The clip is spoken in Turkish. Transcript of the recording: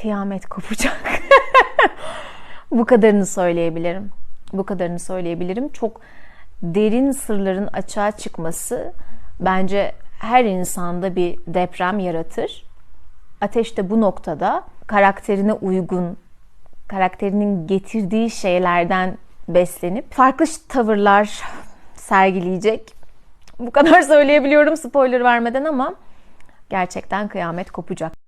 kıyamet kopacak. Bu kadarını söyleyebilirim. Bu kadarını söyleyebilirim. Çok derin sırların açığa çıkması bence her insanda bir deprem yaratır. Ateş de bu noktada karakterine uygun, karakterinin getirdiği şeylerden beslenip farklı tavırlar sergileyecek. Bu kadar söyleyebiliyorum spoiler vermeden ama gerçekten kıyamet kopacak.